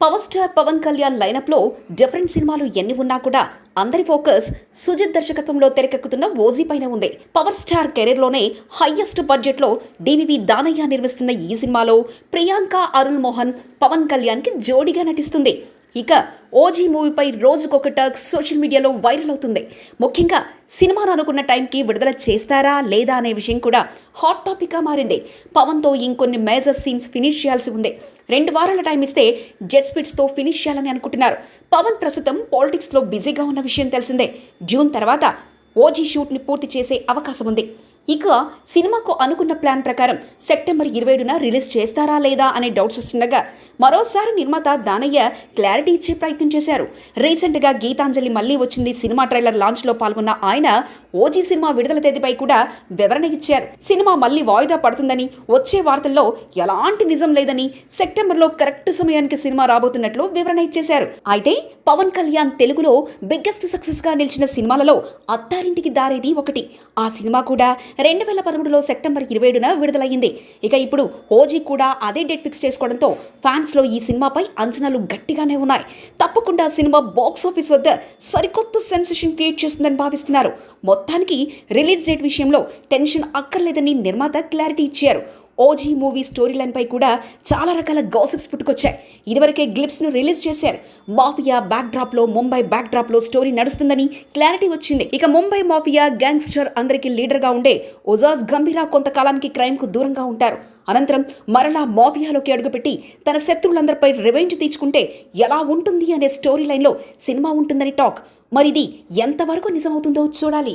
Power star Pawan Kalyan లైనప్లో different సినిమాలు ఎన్ని ఉన్నా కూడా అందరి ఫోకస్ సుజిత్ దర్శకత్వంలో తెరకెక్కుతున్న ఓజీ పైన ఉంది. పవర్ స్టార్ కెరీర్లోనే హయ్యెస్ట్ బడ్జెట్లో డివివి దానయ్య నిర్మిస్తున్న ఈ సినిమాలో ప్రియాంక అరుణ్ మోహన్ పవన్ కళ్యాణ్కి జోడిగా జోడీగా నటిస్తుంది. ఇక ఓజీ మూవీపై రోజుకొక టాక్ సోషల్ మీడియాలో వైరల్ అవుతుంది. ముఖ్యంగా సినిమాను అనుకున్న టైంకి విడుదల చేస్తారా లేదా అనే విషయం కూడా హాట్ టాపిక్గా మారింది. పవన్తో ఇంకొన్ని మేజర్ సీన్స్ ఫినిష్ చేయాల్సి ఉంది. రెండు వారాల టైం ఇస్తే జెట్ స్పీడ్స్తో ఫినిష్ చేయాలని అనుకుంటున్నారు. పవన్ ప్రస్తుతం పాలిటిక్స్లో బిజీగా ఉన్న విషయం తెలిసిందే. జూన్ తర్వాత ఓజీ షూట్ని పూర్తి చేసే అవకాశం ఉంది. ఇక సినిమాకు అనుకున్న ప్లాన్ ప్రకారం సెప్టెంబర్ ఇరవై ఏడున రిలీజ్ చేస్తారా లేదా అనే డౌట్స్ వస్తుండగా మరోసారి నిర్మాత దానయ్య క్లారిటీ ఇచ్చే ప్రయత్నం చేశారు. రీసెంట్గా గీతాంజలి మళ్ళీ వచ్చింది సినిమా ట్రైలర్ లాంచ్లో పాల్గొన్న ఆయన ఓజీ సినిమా విడుదల తేదీపై కూడా వివరణ ఇచ్చారు. సినిమా మళ్ళీ వాయిదా పడుతుందని వచ్చే వార్తల్లో ఎలాంటి నిజం లేదని సెప్టెంబర్లో కరెక్ట్ సమయానికి సినిమా రాబోతున్నట్లు వివరణ ఇచ్చేశారు. అయితే పవన్ కళ్యాణ్ తెలుగులో బిగ్గెస్ట్ సక్సెస్గా నిలిచిన సినిమాలలో అత్తారింటికి దారేది ఒకటి. ఆ సినిమా కూడా రెండు వేల పదమూడులో సెప్టెంబర్ ఇరవై ఏడున విడుదలయ్యింది. ఇక ఇప్పుడు ఓజీ కూడా అదే డేట్ ఫిక్స్ చేసుకోవడంతో ఫ్యాన్స్లో ఈ సినిమాపై అంచనాలు గట్టిగానే ఉన్నాయి. తప్పకుండా సినిమా బాక్స్ ఆఫీస్ వద్ద సరికొత్త సెన్సేషన్ క్రియేట్ చేస్తుందని భావిస్తున్నారు. మొత్తానికి రిలీజ్ డేట్ విషయంలో టెన్షన్ అక్కర్లేదని నిర్మాత క్లారిటీ ఇచ్చారు. ఓజీ మూవీ స్టోరీ లైన్ పై కూడా చాలా రకాల గాసిప్స్ పుట్టుకొచ్చాయి. ఇదివరకే గ్లిప్స్ను రిలీజ్ చేశారు. మాఫియా బ్యాక్డ్రాప్లో ముంబై బ్యాక్డ్రాప్లో స్టోరీ నడుస్తుందని క్లారిటీ వచ్చింది. ఇక ముంబై మాఫియా గ్యాంగ్స్టర్ అందరికీ లీడర్గా ఉండే ఒజాజ్ గంభీరా కొంతకాలానికి క్రైమ్కు దూరంగా ఉంటారు. అనంతరం మరలా మాఫియాలోకి అడుగుపెట్టి తన శత్రువులందరిపై రివెంజ్ తీర్చుకుంటే ఎలా ఉంటుంది అనే స్టోరీ లైన్లో సినిమా ఉంటుందని టాక్ మరి ఇది ఎంతవరకు నిజమవుతుందో చూడాలి.